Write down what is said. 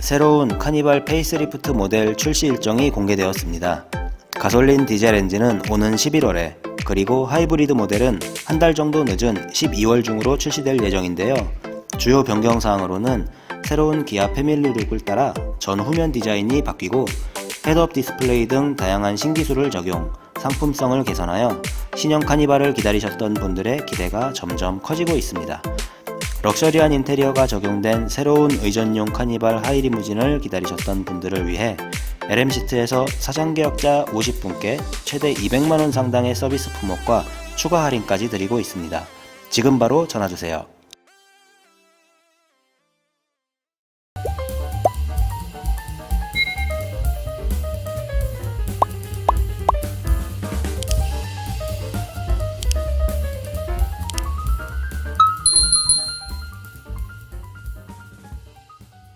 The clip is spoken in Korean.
새로운 카니발 페이스리프트 모델 출시 일정이 공개되었습니다. 가솔린 디젤 엔진은 오는 11월에 그리고 하이브리드 모델은 한 달 정도 늦은 12월 중으로 출시될 예정인데요. 주요 변경 사항으로는 새로운 기아 패밀리 룩을 따라 전 후면 디자인이 바뀌고 헤드업 디스플레이 등 다양한 신기술을 적용, 상품성을 개선하여 신형 카니발을 기다리셨던 분들의 기대가 점점 커지고 있습니다. 럭셔리한 인테리어가 적용된 새로운 의전용 카니발 하이리무진을 기다리셨던 분들을 위해 LM시트에서 사전 계약자 50분께 최대 200만원 상당의 서비스 품목과 추가 할인까지 드리고 있습니다. 지금 바로 전화주세요.